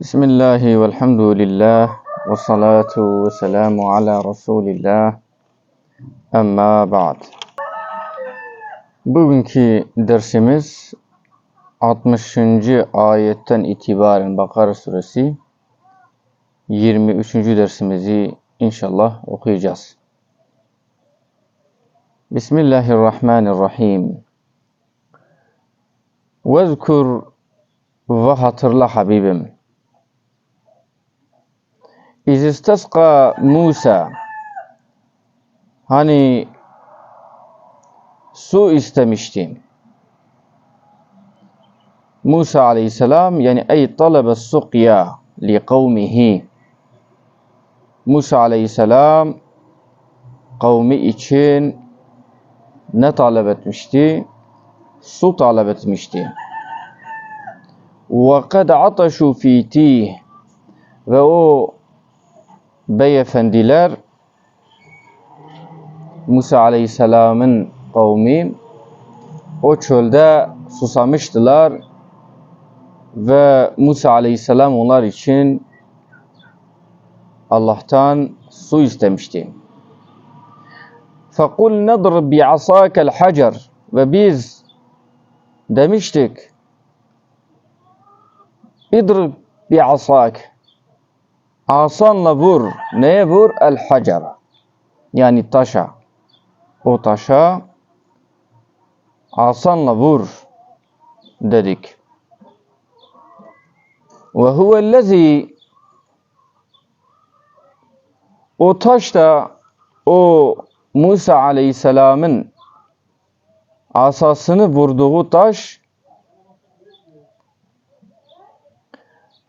Bismillahi ve velhamdülillah ve salatu ve selamu ala Resulillah Amma ba'd Bugünkü dersimiz 60. ayetten itibaren Bakara suresi 23. dersimizi inşallah okuyacağız. Bismillahirrahmanirrahim. Vezkur ve hatırla Habibim. İz istasqa Musa Hani su istemişti. Musa aleyhisselam yani ey talebe suqya li kavmihi. Musa aleyhisselam kavmi için ne talep etmişti? Su talep etmişti. Ataşu fi tih ve o beyefendiler Musa Aleyhisselam'ın kavmi o çölde susamıştılar ve Musa Aleyhisselam onlar için Allah'tan su istemişti. فَقُلْ نَضْرِبْ بِعَصَاكَ الْحَجَرِ Ve biz demiştik اِضْرِبْ بِعَصَاكَ Asanla vur. Neye vur? El hacer. Yani taşa o taşa asanla vur dedik. Ve huvellezî o taş da o Musa aleyhisselamın asasını vurduğu taş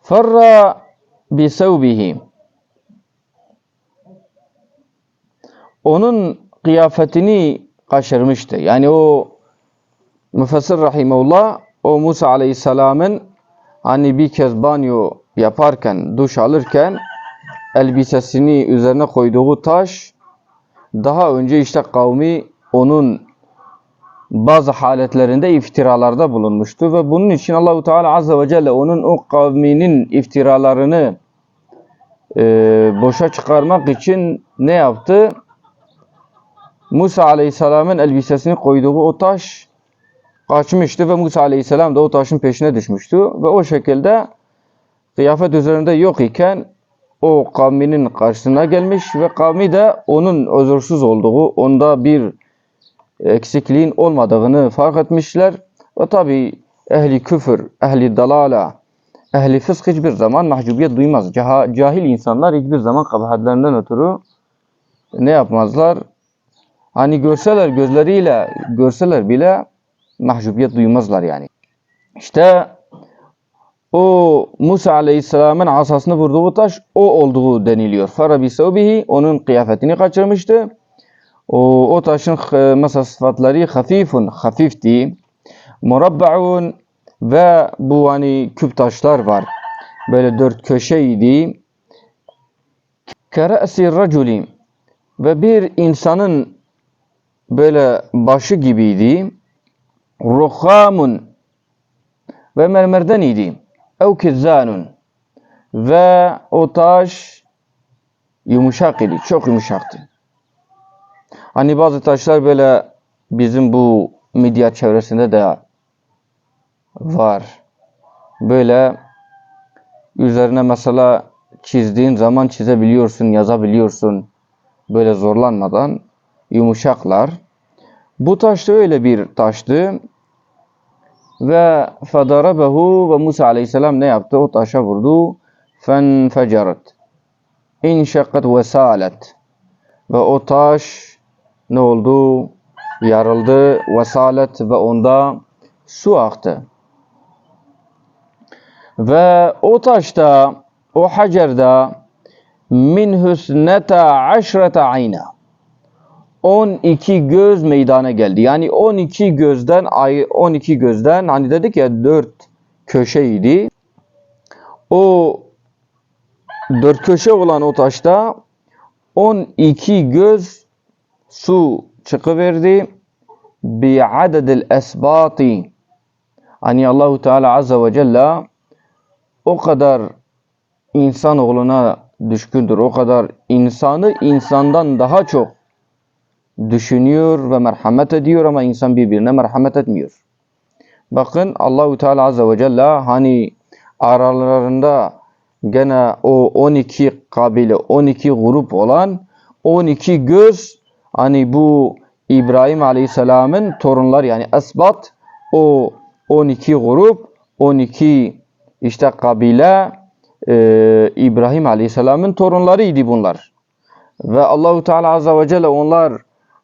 ferra bisevbihi onun kıyafetini kaşırmıştı. Yani o müfessir rahimullah o Musa aleyhisselamın hani bir kez banyo yaparken, duş alırken elbisesini üzerine koyduğu taş daha önce işte kavmi onun bazı haletlerinde iftiralarda bulunmuştu ve bunun için Allahu Teala azze ve celle onun o kavminin iftiralarını e, boşa çıkarmak için ne yaptı? Musa Aleyhisselam'ın elbisesini koyduğu o taş kaçmıştı ve Musa Aleyhisselam da o taşın peşine düşmüştü ve o şekilde kıyafet üzerinde yok iken o kavminin karşısına gelmiş ve kavmi de onun özürsüz olduğu, onda bir eksikliğin olmadığını fark etmişler. Ve tabi ehli küfür, ehli dalala, ehli fısk hiçbir zaman mahcubiyet duymaz. Cahil insanlar hiçbir zaman kabahatlerinden ötürü ne yapmazlar? Hani görseler gözleriyle görseler bile mahcubiyet duymazlar yani. İşte o Musa Aleyhisselam'ın asasını vurduğu taş o olduğu deniliyor. Farabi sevbihi onun kıyafetini kaçırmıştı. O, o taşın mesela sıfatları hafifun, hafifti. Murabbaun ve bu hani küp taşlar var. Böyle dört köşeydi. Keresi raculi ve bir insanın böyle başı gibiydi. Ruhamun ve mermerden idi. Ev kizzanun ve o taş yumuşak idi. Çok yumuşaktı. Hani bazı taşlar böyle bizim bu medya çevresinde de var. Böyle üzerine mesela çizdiğin zaman çizebiliyorsun, yazabiliyorsun. Böyle zorlanmadan yumuşaklar. Bu taş da öyle bir taştı. Ve fedarabehu ve Musa aleyhisselam ne yaptı? O taşa vurdu. Fenfecerat. İnşakkat ve salet. Ve o taş ne oldu? Yarıldı. Ve salet ve onda su aktı. Ve o taşta, o hacerde min hüsneta aşreta ayna. 12 göz meydana geldi. Yani 12 gözden 12 gözden hani dedik ya 4 köşeydi. O dört köşe olan o taşta 12 göz su çıkıverdi. Bi adedil esbati. Hani Allahu Teala Azze ve Celle o kadar insanoğluna düşkündür. O kadar insanı insandan daha çok düşünüyor ve merhamet ediyor ama insan birbirine merhamet etmiyor. Bakın Allahu Teala Azze ve Celle hani aralarında gene o 12 kabile, 12 grup olan 12 göz hani bu İbrahim Aleyhisselam'ın torunlar yani esbat o 12 grup 12 işte kabile e, İbrahim Aleyhisselam'ın torunlarıydı bunlar. Ve Allahu Teala Azze ve Celle onlar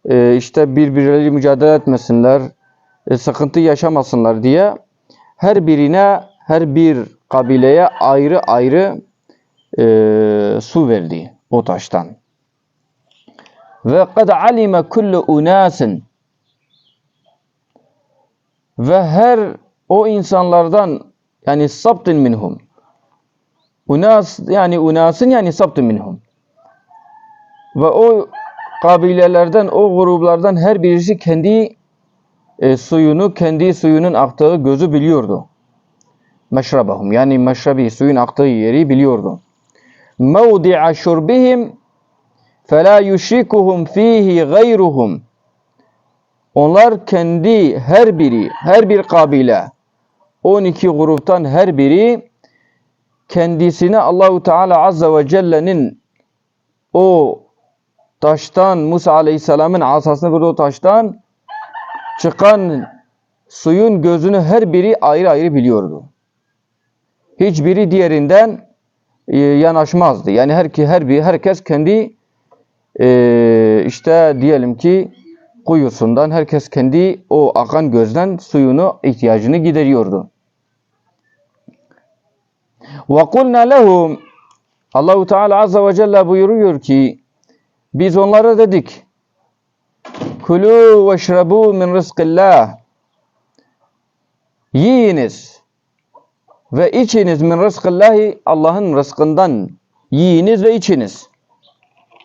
e, işte birbirleriyle mücadele etmesinler, e, sıkıntı yaşamasınlar diye her birine, her bir kabileye ayrı ayrı e, su verdi o taştan. Ve kad alime kullu unasin ve her o insanlardan yani sabtin minhum unas yani unasın yani sabtin minhum ve o kabilelerden o gruplardan her birisi kendi e, suyunu kendi suyunun aktığı gözü biliyordu. Meşrabahum yani meşrabi suyun aktığı yeri biliyordu. Mevdi'a şurbihim فَلَا يُشْرِكُهُمْ ف۪يهِ غَيْرُهُمْ Onlar kendi her biri, her bir kabile, 12 gruptan her biri kendisine Allahu Teala Azze ve Celle'nin o taştan Musa Aleyhisselam'ın asasını vurduğu taştan çıkan suyun gözünü her biri ayrı ayrı biliyordu. Hiçbiri diğerinden e, yanaşmazdı. Yani her ki her bir herkes kendi e, işte diyelim ki kuyusundan herkes kendi o akan gözden suyunu ihtiyacını gideriyordu. Ve kulna lehum Allahu Teala Azze ve Celle buyuruyor ki biz onlara dedik Kulu ve şrabu min rızkillah Yiyiniz ve içiniz min rızkillahi Allah'ın rızkından yiyiniz ve içiniz.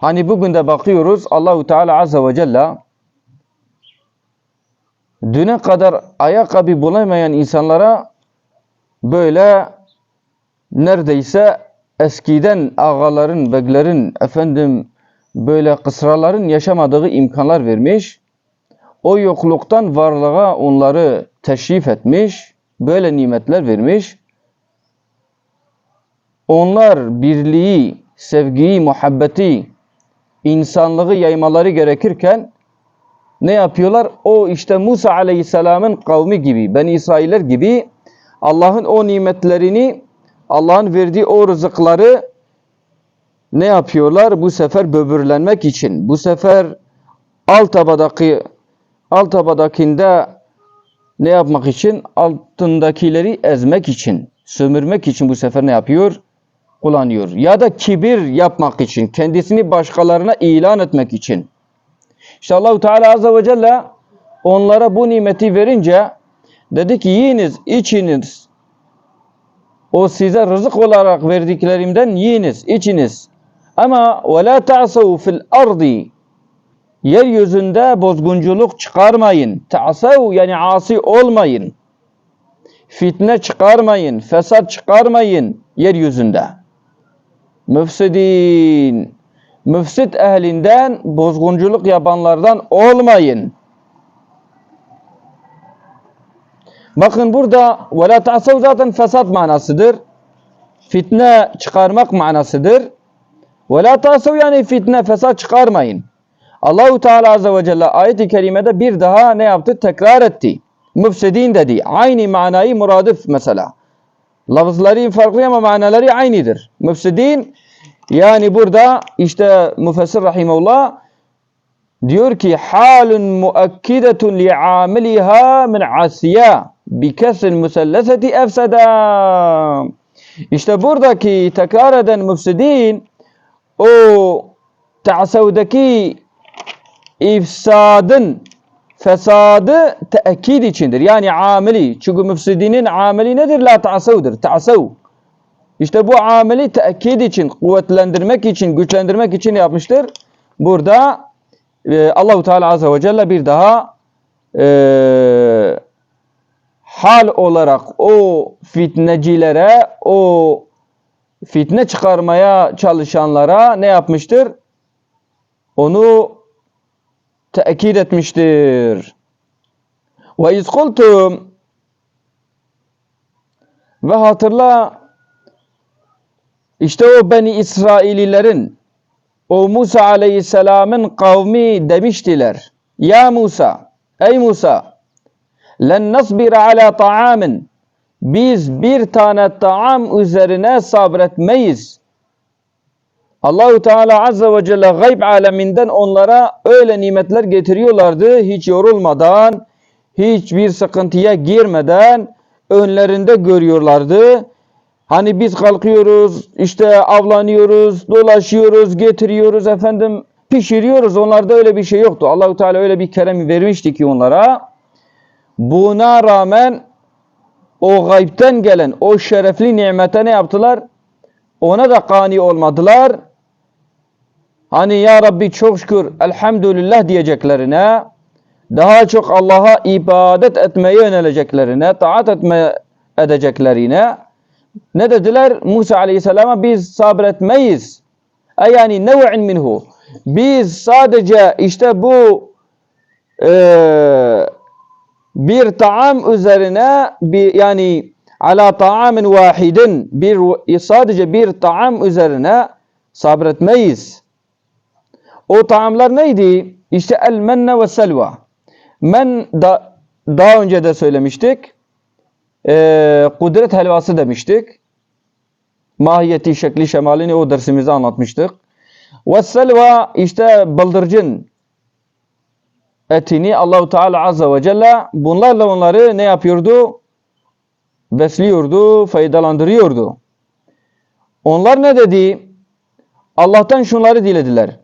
Hani bugün de bakıyoruz Allahu Teala Azze ve Celle düne kadar ayakkabı bulamayan insanlara böyle neredeyse eskiden ağaların, beglerin, efendim böyle kısraların yaşamadığı imkanlar vermiş. O yokluktan varlığa onları teşrif etmiş. Böyle nimetler vermiş. Onlar birliği, sevgiyi, muhabbeti, insanlığı yaymaları gerekirken ne yapıyorlar? O işte Musa Aleyhisselam'ın kavmi gibi, Ben İsrailler gibi Allah'ın o nimetlerini, Allah'ın verdiği o rızıkları ne yapıyorlar? Bu sefer böbürlenmek için, bu sefer alt tabadaki alt tabadakinde ne yapmak için? Altındakileri ezmek için, sömürmek için bu sefer ne yapıyor? kullanıyor. Ya da kibir yapmak için, kendisini başkalarına ilan etmek için. İşte Allahu Teala Azze ve Celle onlara bu nimeti verince dedi ki yiyiniz, içiniz. O size rızık olarak verdiklerimden yiyiniz, içiniz. Ama ve la ta'sav fil ardi yeryüzünde bozgunculuk çıkarmayın. Ta'sav yani asi olmayın. Fitne çıkarmayın, fesat çıkarmayın yeryüzünde müfsidin. Müfsit ehlinden, bozgunculuk yapanlardan olmayın. Bakın burada ve la ta'sav zaten fesat manasıdır. Fitne çıkarmak manasıdır. Ve la ta'sav yani fitne, fesat çıkarmayın. Allahu Teala azze ve celle ayet-i kerimede bir daha ne yaptı? Tekrar etti. Müfsidin dedi. Aynı manayı muradif mesela. Lafızları farklı ama manaları aynıdır. Müfsidin yani burada işte müfessir rahimullah diyor ki halun muakkidetun li'amiliha min asiya bi kesrin muselleseti efseda. İşte buradaki tekrar eden müfsidin o ta'savdaki ifsadın fesadı teekid içindir. Yani ameli. Çünkü müfsidinin ameli nedir? La ta'savdır. Ta'sav. İşte bu ameli teekid için, kuvvetlendirmek için, güçlendirmek için yapmıştır. Burada e, Allahu Teala Azze ve Celle bir daha e, hal olarak o fitnecilere, o fitne çıkarmaya çalışanlara ne yapmıştır? Onu tekit etmiştir. Ve iz kultum ve hatırla işte o Beni İsraililerin o Musa aleyhisselamın kavmi demiştiler. Ya Musa, ey Musa, len nasbir ala ta'amin. Biz bir tane taam üzerine sabretmeyiz. Allahu Teala azze ve celle gayb aleminden onlara öyle nimetler getiriyorlardı hiç yorulmadan, hiçbir sıkıntıya girmeden önlerinde görüyorlardı. Hani biz kalkıyoruz, işte avlanıyoruz, dolaşıyoruz, getiriyoruz efendim, pişiriyoruz. Onlarda öyle bir şey yoktu. Allahu Teala öyle bir kerem vermişti ki onlara. Buna rağmen o gaybten gelen o şerefli nimete ne yaptılar? Ona da kani olmadılar. Hani ya Rabbi çok şükür elhamdülillah diyeceklerine, daha çok Allah'a ibadet etmeye yöneleceklerine, taat etme edeceklerine ne dediler? Musa Aleyhisselam'a biz sabretmeyiz. E yani nev'in minhu. Biz sadece işte bu eee bir taam üzerine bir yani ala taamin vahidin bir sadece bir taam üzerine sabretmeyiz. O taamlar neydi? İşte el menne ve selva. Men da, daha önce de söylemiştik. Ee, kudret helvası demiştik. Mahiyeti, şekli, şemalini o dersimizde anlatmıştık. Ve selva işte bıldırcın etini Allahu Teala Azze ve Celle bunlarla onları ne yapıyordu? Besliyordu, faydalandırıyordu. Onlar ne dedi? Allah'tan şunları dilediler.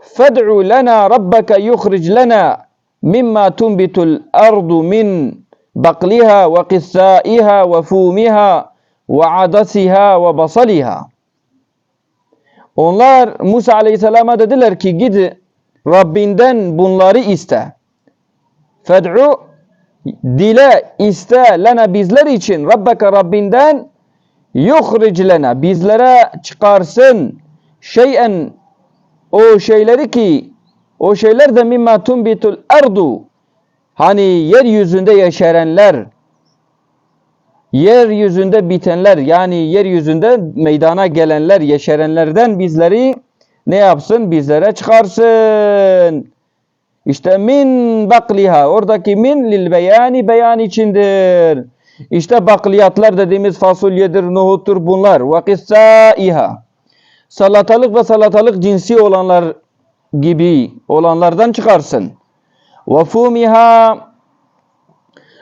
Fed'u lana rabbaka yukhric lana mimma tunbitul ardu min bakliha ve qissaiha ve fumiha ve adasiha ve basaliha. Onlar Musa Aleyhisselam'a dediler ki gidi Rabbinden bunları iste. Fed'u dile iste lena bizler için Rabbeke Rabbinden yuhric lena bizlere çıkarsın şeyen o şeyleri ki o şeyler de mimma tunbitul ardu hani yeryüzünde yaşayanlar yeryüzünde bitenler yani yeryüzünde meydana gelenler yeşerenlerden bizleri ne yapsın? Bizlere çıkarsın. İşte min bakliha. Oradaki min lil beyani beyan içindir. İşte bakliyatlar dediğimiz fasulyedir, nohuttur bunlar. Ve kissaiha. Salatalık ve salatalık cinsi olanlar gibi olanlardan çıkarsın. Ve fumiha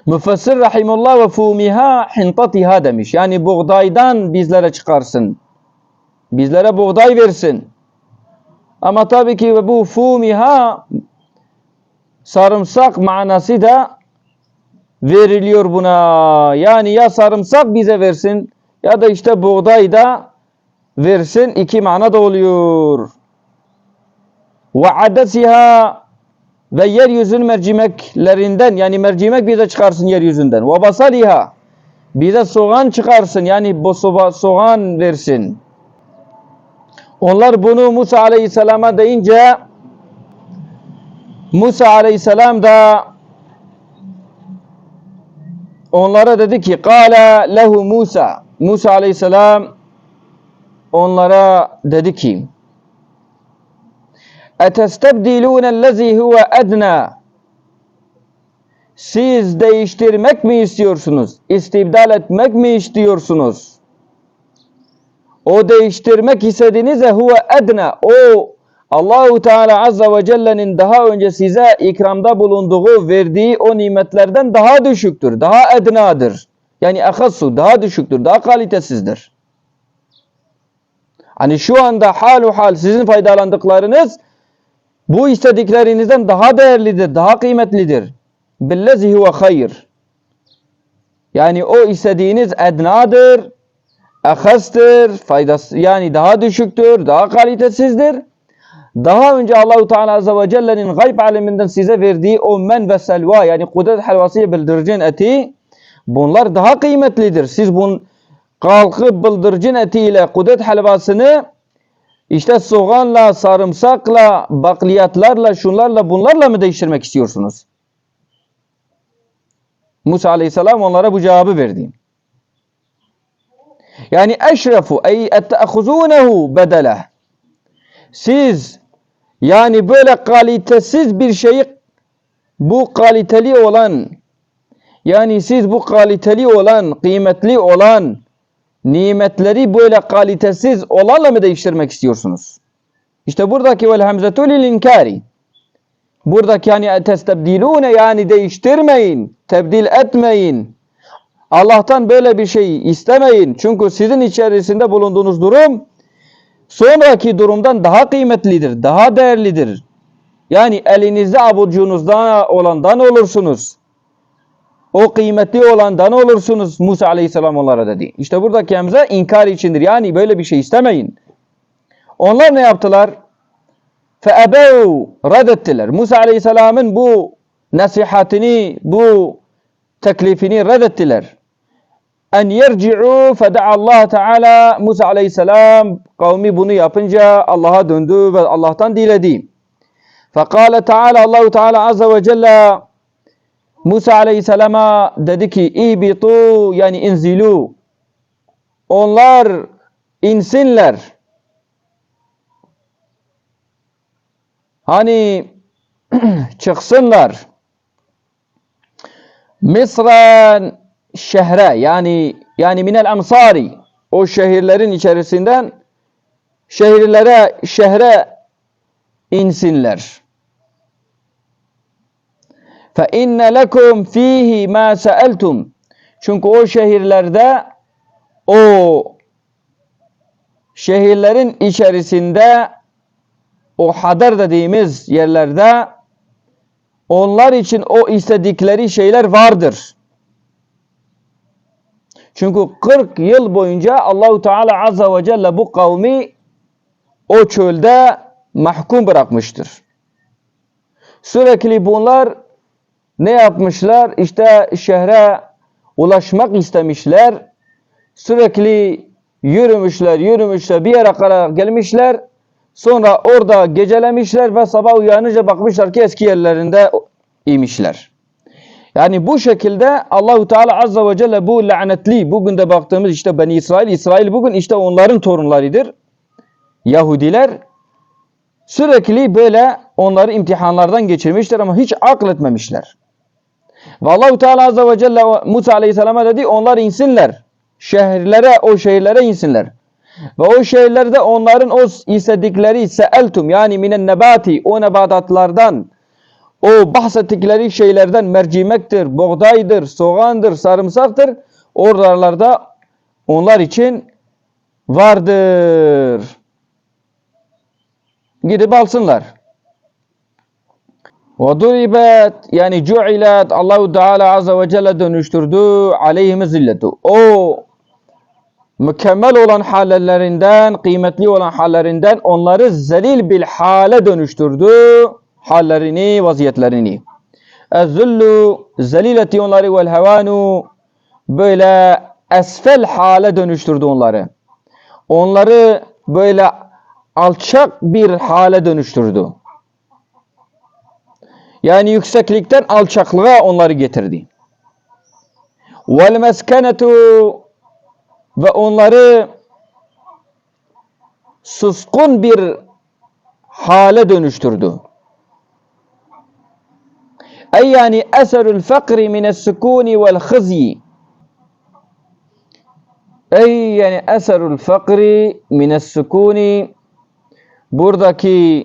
Müfessir rahimullah ve fumiha hintatiha demiş. Yani buğdaydan bizlere çıkarsın. Bizlere buğday versin. Ama tabii ki bu fumiha sarımsak manası da veriliyor buna. Yani ya sarımsak bize versin ya da işte buğday da versin. iki mana da oluyor. Ve adesiha ve yeryüzünün mercimeklerinden yani mercimek bize çıkarsın yeryüzünden. Ve basaliha bize soğan çıkarsın yani bu soğan versin. Onlar bunu Musa Aleyhisselam'a deyince Musa Aleyhisselam da onlara dedi ki Kale lehu Musa Musa Aleyhisselam onlara dedi ki Etestebdilûne ellezî huve ednâ Siz değiştirmek mi istiyorsunuz? İstibdal etmek mi istiyorsunuz? O değiştirmek istediğinizde huve edna. O Allahu Teala Azza ve Celle'nin daha önce size ikramda bulunduğu, verdiği o nimetlerden daha düşüktür. Daha ednadır. Yani ahassu daha düşüktür, daha kalitesizdir. Hani şu anda halu hal sizin faydalandıklarınız bu istediklerinizden daha değerlidir, daha kıymetlidir. Billezi huve hayır. Yani o istediğiniz ednadır, ahastır, faydası yani daha düşüktür, daha kalitesizdir. Daha önce Allahu Teala Azze ve Celle'nin gayb aleminden size verdiği o men ve selva yani kudret helvası bildiricin eti bunlar daha kıymetlidir. Siz bun kalkıp bıldırcın etiyle kudret helvasını işte soğanla, sarımsakla, bakliyatlarla, şunlarla bunlarla mı değiştirmek istiyorsunuz? Musa aleyhisselam onlara bu cevabı verdi. Yani eşrefu ey ette'huzunehu bedeleh. Siz yani böyle kalitesiz bir şeyi bu kaliteli olan yani siz bu kaliteli olan, kıymetli olan nimetleri böyle kalitesiz olanla mı değiştirmek istiyorsunuz? İşte buradaki vel hamzetu lil inkari. Buradaki yani testebdilune yani değiştirmeyin, tebdil etmeyin. Allah'tan böyle bir şey istemeyin. Çünkü sizin içerisinde bulunduğunuz durum sonraki durumdan daha kıymetlidir, daha değerlidir. Yani elinizde avucunuzda olandan olursunuz. O kıymetli olandan olursunuz Musa aleyhisselam onlara dedi. İşte buradaki hamze inkar içindir. Yani böyle bir şey istemeyin. Onlar ne yaptılar? فَأَبَوْا Reddettiler. Musa aleyhisselamın bu nasihatini, bu teklifini reddettiler. En yerci'u feda'a Allah Teala Musa aleyhisselam kavmi bunu yapınca Allah'a döndü ve Allah'tan diledi. Fekale Teala Allahu Teala azze ve celle Musa aleyhisselama dedi ki ibitu yani inzilu onlar insinler. Hani çıksınlar. Mısran şehre yani yani minel amsari o şehirlerin içerisinden şehirlere şehre insinler. Fe inne lekum fihi ma sa'altum. Çünkü o şehirlerde o şehirlerin içerisinde o hader dediğimiz yerlerde onlar için o istedikleri şeyler vardır. Çünkü 40 yıl boyunca Allahu Teala Azza ve Celle bu kavmi o çölde mahkum bırakmıştır. Sürekli bunlar ne yapmışlar? İşte şehre ulaşmak istemişler. Sürekli yürümüşler, yürümüşler, bir yere kadar gelmişler. Sonra orada gecelemişler ve sabah uyanınca bakmışlar ki eski yerlerinde imişler. Yani bu şekilde Allahu Teala Azza ve Celle bu lanetli bugün de baktığımız işte Beni İsrail, İsrail bugün işte onların torunlarıdır. Yahudiler sürekli böyle onları imtihanlardan geçirmişler ama hiç akletmemişler. Ve Allahu Teala Azze ve Celle Musa Aleyhisselam'a dedi onlar insinler. Şehirlere, o şehirlere insinler. Ve o şehirlerde onların o istedikleri seeltum yani minen nebati o nebatatlardan o bahsettikleri şeylerden mercimektir, buğdaydır, soğandır, sarımsaktır. Oralarda onlar için vardır. Gidip alsınlar. Duribet yani cu'ilat Allahu Teala Azze ve Celle dönüştürdü aleyhime zilletu. O mükemmel olan hallerinden, kıymetli olan hallerinden onları zelil bil hale dönüştürdü. Hallerini, vaziyetlerini. Ez-zullu zelileti onları vel hevanu böyle esfel hale dönüştürdü onları. Onları böyle alçak bir hale dönüştürdü. Yani yükseklikten alçaklığa onları getirdi. Vel meskenetu ve onları suskun bir hale dönüştürdü. Ey yani eserül fakri mines sukuni vel hızyi. Ey yani eserül fakri mines sukuni buradaki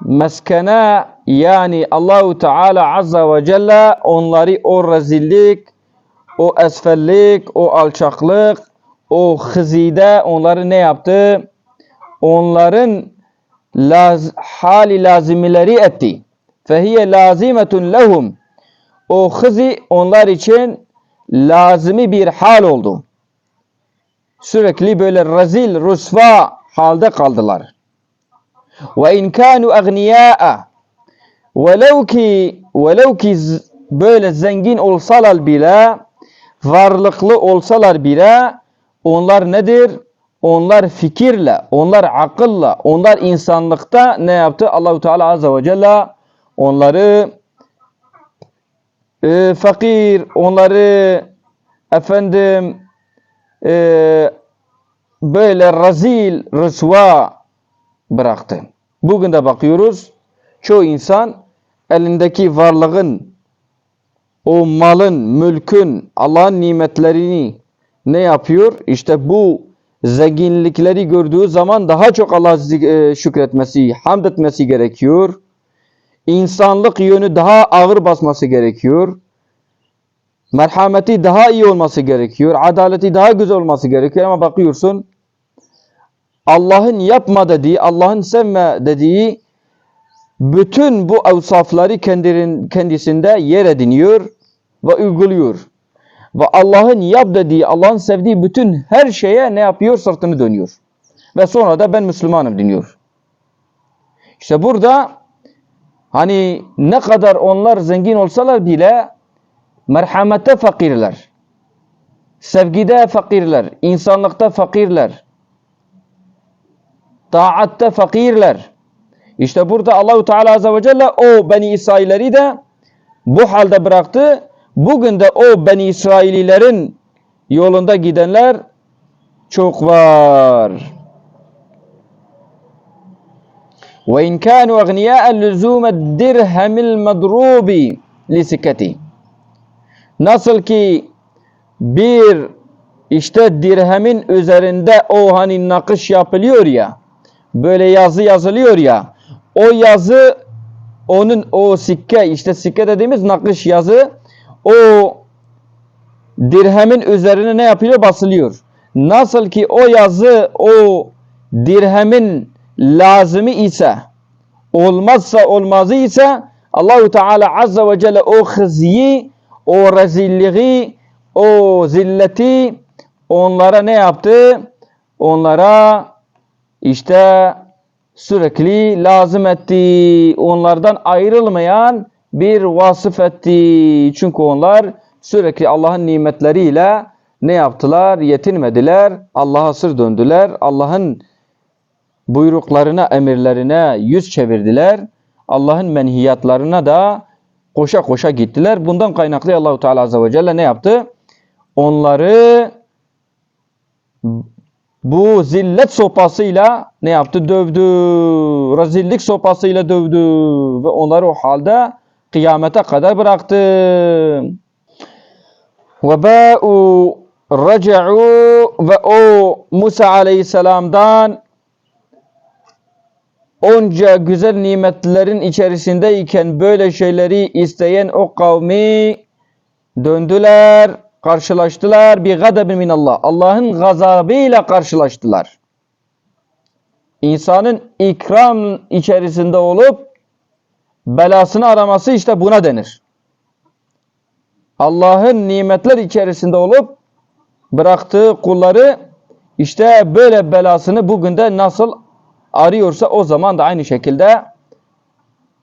meskene yani Allahu Teala Azza ve Celle onları o rezillik, o esfellik, o alçaklık, o hızide onları ne yaptı? Onların laz, hali lazimileri etti. Fehiye lazimetun lehum. O hızı onlar için lazimi bir hal oldu. Sürekli böyle rezil, rusva halde kaldılar. Ve in kanu agniya'a velev ki velev ki böyle zengin olsalar bile varlıklı olsalar bile Onlar nedir? Onlar fikirle, onlar akılla, onlar insanlıkta ne yaptı? Allahu Teala Azze ve Celle onları e, fakir, onları efendim e, böyle razil, rısva bıraktı. Bugün de bakıyoruz çoğu insan elindeki varlığın, o malın, mülkün, Allah'ın nimetlerini ne yapıyor? İşte bu zenginlikleri gördüğü zaman daha çok Allah'a zik- şükretmesi, hamd etmesi gerekiyor. İnsanlık yönü daha ağır basması gerekiyor. Merhameti daha iyi olması gerekiyor. Adaleti daha güzel olması gerekiyor ama bakıyorsun Allah'ın yapma dediği, Allah'ın sevme dediği bütün bu evsafları kendisinde yer ediniyor ve uyguluyor. Ve Allah'ın yap dediği, Allah'ın sevdiği bütün her şeye ne yapıyor? Sırtını dönüyor. Ve sonra da ben Müslümanım deniyor. İşte burada hani ne kadar onlar zengin olsalar bile merhamette fakirler. Sevgide fakirler. insanlıkta fakirler. Taatte fakirler. İşte burada Allahu Teala Azze ve Celle o Beni İsrailleri de bu halde bıraktı. Bugün de o Beni İsraililerin yolunda gidenler çok var. İn kanu agniya'a lüzum dirhemil madrubi lisikati. Nasıl ki bir işte dirhemin üzerinde o hani nakış yapılıyor ya böyle yazı yazılıyor ya o yazı onun o sikke işte sikke dediğimiz nakış yazı o dirhemin üzerine ne yapıyor? Basılıyor. Nasıl ki o yazı o dirhemin lazımı ise olmazsa olmazı ise Allahu Teala Azze ve Celle o hızyi, o rezilliği, o zilleti onlara ne yaptı? Onlara işte sürekli lazım etti. Onlardan ayrılmayan bir vasıf etti. Çünkü onlar sürekli Allah'ın nimetleriyle ne yaptılar? Yetinmediler. Allah'a sır döndüler. Allah'ın buyruklarına, emirlerine yüz çevirdiler. Allah'ın menhiyatlarına da koşa koşa gittiler. Bundan kaynaklı Allahu Teala Azze ve Celle ne yaptı? Onları bu zillet sopasıyla ne yaptı? Dövdü. Rezillik sopasıyla dövdü. Ve onları o halde kıyamete kadar bıraktı. Ve ba'u raca'u ve o Musa aleyhisselamdan onca güzel nimetlerin içerisindeyken böyle şeyleri isteyen o kavmi döndüler, karşılaştılar bir gadabin minallah. Allah'ın gazabıyla karşılaştılar. İnsanın ikram içerisinde olup belasını araması işte buna denir. Allah'ın nimetler içerisinde olup bıraktığı kulları işte böyle belasını bugün de nasıl arıyorsa o zaman da aynı şekilde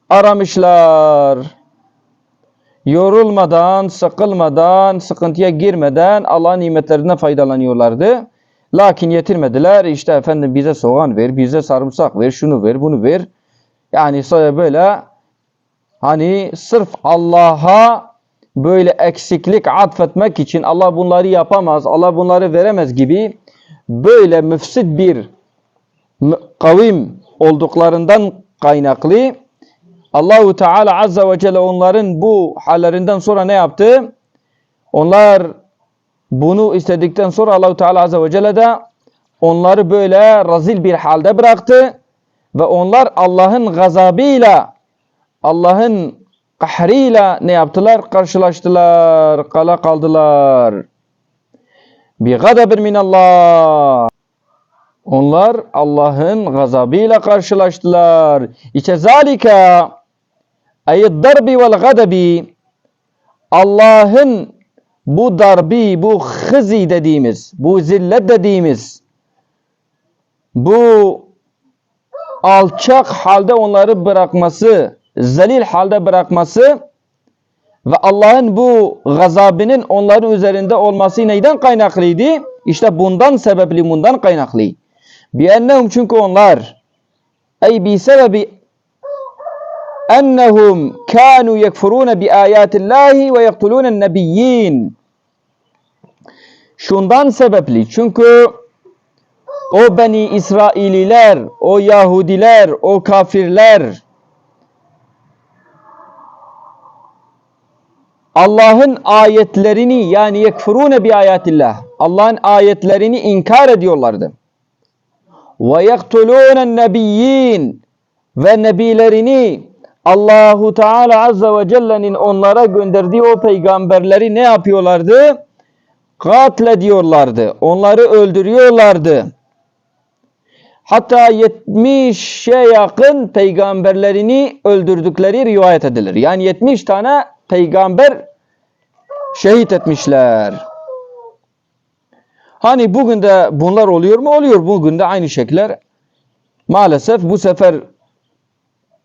aramışlar. Yorulmadan, sıkılmadan, sıkıntıya girmeden Allah'ın nimetlerinden faydalanıyorlardı. Lakin yetirmediler. İşte efendim bize soğan ver, bize sarımsak ver, şunu ver, bunu ver. Yani böyle hani sırf Allah'a böyle eksiklik atfetmek için Allah bunları yapamaz, Allah bunları veremez gibi böyle müfsit bir kavim olduklarından kaynaklı Allahu Teala Azze ve Celle onların bu hallerinden sonra ne yaptı? Onlar bunu istedikten sonra Allahu Teala Azze ve Celle de onları böyle razil bir halde bıraktı ve onlar Allah'ın gazabıyla Allah'ın kahriyle ne yaptılar? Karşılaştılar, kala kaldılar. Bi gadabin minallah. Onlar Allah'ın gazabıyla karşılaştılar. İşte zalika ayet darbi vel gadabi Allah'ın bu darbi, bu hızi dediğimiz, bu zillet dediğimiz, bu alçak halde onları bırakması, zelil halde bırakması ve Allah'ın bu gazabının onların üzerinde olması neyden kaynaklıydı? İşte bundan sebepli, bundan kaynaklı. Biennehum çünkü onlar ey bi sebebi ennehum kanu yekfurun bi ayatillahi ve yektulun nebiyyin. Şundan sebepli çünkü o Beni İsraililer, o Yahudiler, o kafirler Allah'ın ayetlerini yani yekfurune bi ayatillah. Allah'ın ayetlerini inkar ediyorlardı. Ve yektulûnen nebiyyin ve nebilerini Allahu Teala Azze ve Celle'nin onlara gönderdiği o peygamberleri ne yapıyorlardı? Katlediyorlardı. Onları öldürüyorlardı. Hatta 70'e yakın peygamberlerini öldürdükleri rivayet edilir. Yani 70 tane peygamber şehit etmişler. Hani bugün de bunlar oluyor mu? Oluyor. Bugün de aynı şekiller. Maalesef bu sefer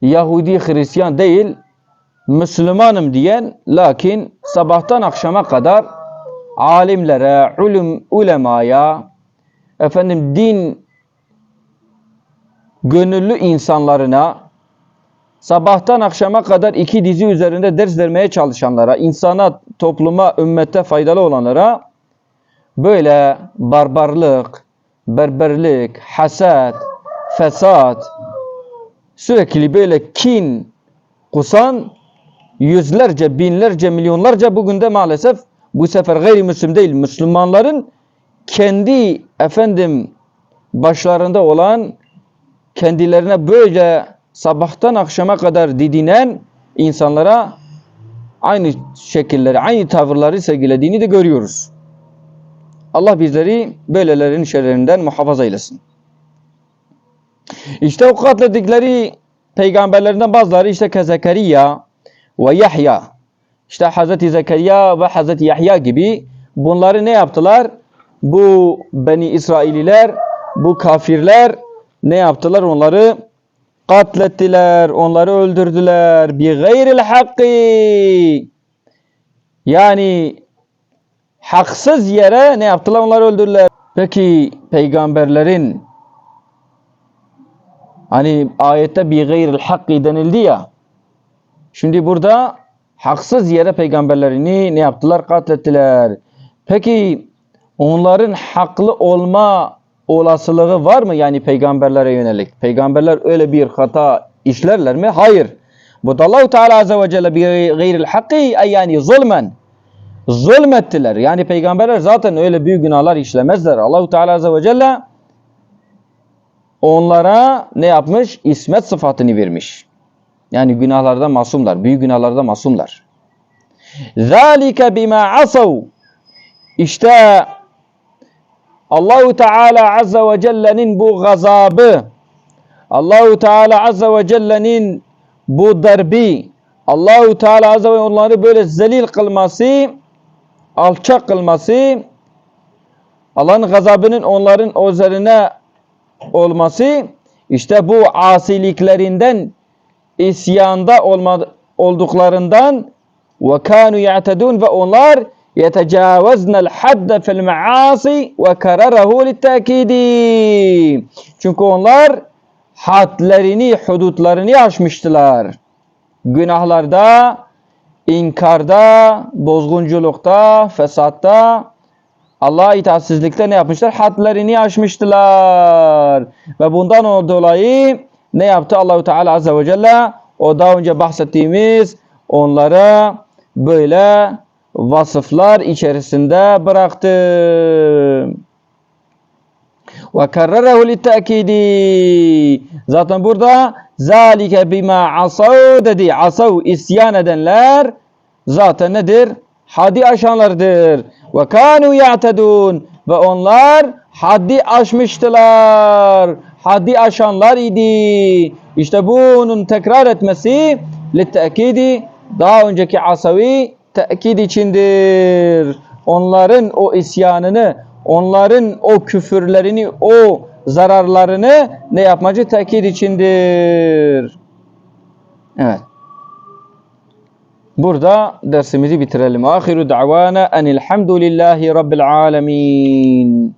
Yahudi Hristiyan değil Müslümanım diyen lakin sabahtan akşama kadar alimlere, ulum, ulemaya, efendim din gönüllü insanlarına sabahtan akşama kadar iki dizi üzerinde ders vermeye çalışanlara, insana, topluma, ümmete faydalı olanlara böyle barbarlık, berberlik, hasat, fesat, sürekli böyle kin kusan yüzlerce, binlerce, milyonlarca bugün de maalesef bu sefer gayrimüslim değil, Müslümanların kendi efendim başlarında olan kendilerine böyle sabahtan akşama kadar didinen insanlara aynı şekilleri, aynı tavırları sergilediğini de görüyoruz. Allah bizleri böylelerin şerlerinden muhafaza eylesin. İşte o katledikleri peygamberlerinden bazıları işte Zekeriya ve Yahya. İşte Hazreti Zekeriya ve Hazreti Yahya gibi bunları ne yaptılar? Bu Beni İsraililer, bu kafirler ne yaptılar? Onları katlettiler, onları öldürdüler. Bi gayril hakki. Yani haksız yere ne yaptılar? Onları öldürdüler. Peki peygamberlerin hani ayette bi gayril hakki denildi ya. Şimdi burada haksız yere peygamberlerini ne yaptılar? Katlettiler. Peki onların haklı olma olasılığı var mı yani peygamberlere yönelik? Peygamberler öyle bir hata işlerler mi? Hayır. Bu da Allah Teala Azze ve Celle bi gayril hakki yani zulmen. Zulmettiler. Yani peygamberler zaten öyle büyük günahlar işlemezler. Allah Teala Azze ve Celle onlara ne yapmış? İsmet sıfatını vermiş. Yani günahlardan masumlar. Büyük günahlardan masumlar. Zalike bima asav. İşte Allahu Teala Azze ve Celle'nin bu gazabı, Allahu Teala Azze ve Celle'nin bu derbi, Allahu Teala Azze ve onları böyle zelil kılması, alçak kılması, Allah'ın gazabının onların üzerine olması işte bu asiliklerinden isyanda olma, olduklarından ve kanu ya'tedun ve onlar yetecavaznel hadde fil maasi ve kararahu littakidi. Çünkü onlar hadlerini, hudutlarını aşmıştılar. Günahlarda, inkarda, bozgunculukta, fesatta, Allah'a itaatsizlikte ne yapmışlar? Hadlerini aşmıştılar. Ve bundan dolayı ne yaptı Allahu Teala Azze ve Celle? O daha önce bahsettiğimiz onlara böyle vasıflar içerisinde bıraktı. Ve karrerehu littakidi. Zaten burada zalike bima asav dedi. Asav isyan edenler zaten nedir? Haddi aşanlardır. Ve kanu ya'tedun. Ve onlar haddi aşmıştılar. Haddi aşanlar idi. İşte bunun tekrar etmesi littakidi daha önceki asavi tekit içindir. Onların o isyanını, onların o küfürlerini, o zararlarını ne yapmacı tekit içindir. Evet. Burada dersimizi bitirelim. Ahiru da'vana enilhamdülillahi rabbil alemin.